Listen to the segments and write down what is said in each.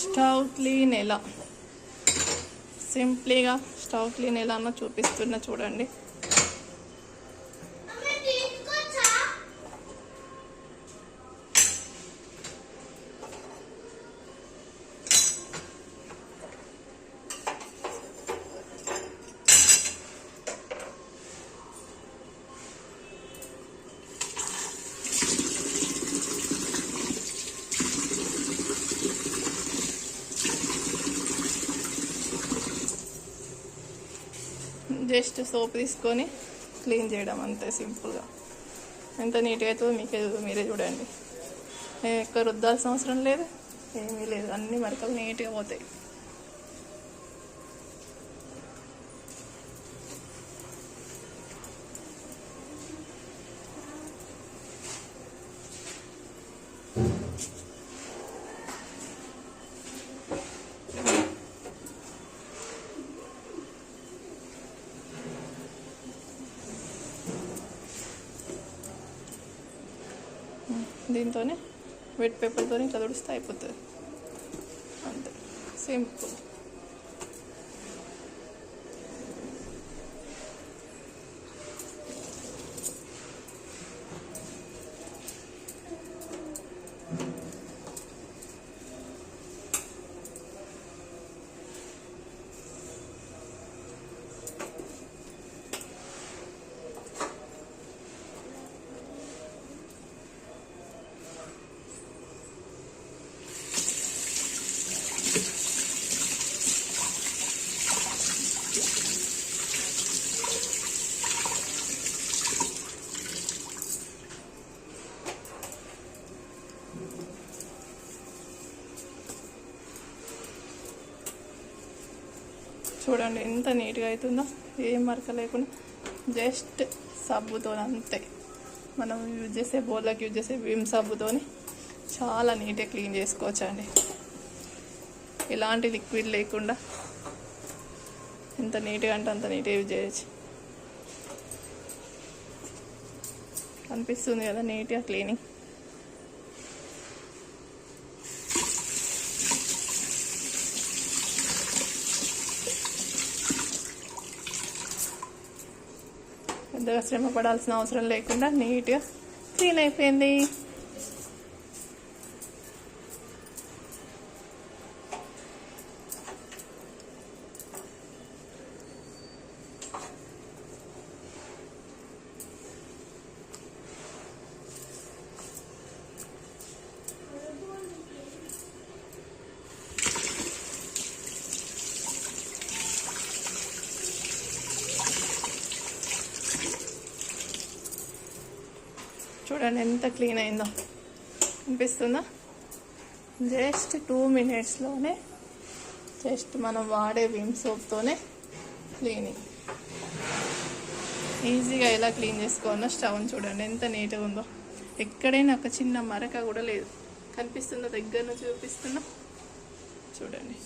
Stove clean ఎలా సింప్లీగా stove clean ఎలా అన్న చూపిస్తున్నా చూడండి. జస్ట్ సోప్ తీసుకొని క్లీన్ చేయడం అంతే సింపుల్గా. ఎంత నీట్గా అవుతుందో మీకే మీరే చూడండి. ఏ ఎక్కువ రుద్దాల్సిన అవసరం లేదు ఏమీ లేదు. అన్ని మరకలు నీట్గా పోతాయి. దీంతోనే వెట్ పేపర్తో ఇట్లా తుడిస్తే అయిపోతుంది. అంతే. సింపుల్ చూడండి ఎంత నీట్గా అవుతుందో ఏం మరక లేకుండా జస్ట్ సబ్బుతో అంతే. మనం యూజ్ చేసే బోర్లకి యూజ్ చేసే విమ్ సబ్బుతోని చాలా నీట్గా క్లీన్ చేసుకోవచ్చండి. ఎలాంటి లిక్విడ్ లేకుండా ఎంత నీట్గా అంటే అంత నీట్గా యూజ్ చేయొచ్చు. అనిపిస్తుంది కదా నీట్గా క్లీనింగ్. పెద్దగా శ్రమ పడాల్సిన అవసరం లేకుండా నీట్గా క్లీన్ అయిపోయింది. చూడండి ఎంత క్లీన్ అయిందో. అనిపిస్తుందా? జస్ట్ టూ మినిట్స్లోనే జస్ట్ మనం వాడే విమ్ సోప్తోనే క్లీనింగ్. ఈజీగా ఎలా క్లీన్ చేసుకోవాలో స్టవ్ని చూడండి ఎంత నీట్గా ఉందో. ఎక్కడైనా ఒక చిన్న మరక కూడా లేదు. కనిపిస్తుందో? దగ్గర నుంచి చూపిస్తున్నా. చూడండి.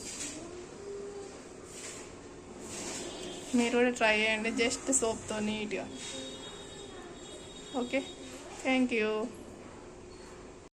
మీరు కూడా ట్రై చేయండి జస్ట్ సోప్తో నీట్గా. ఓకే? thank you.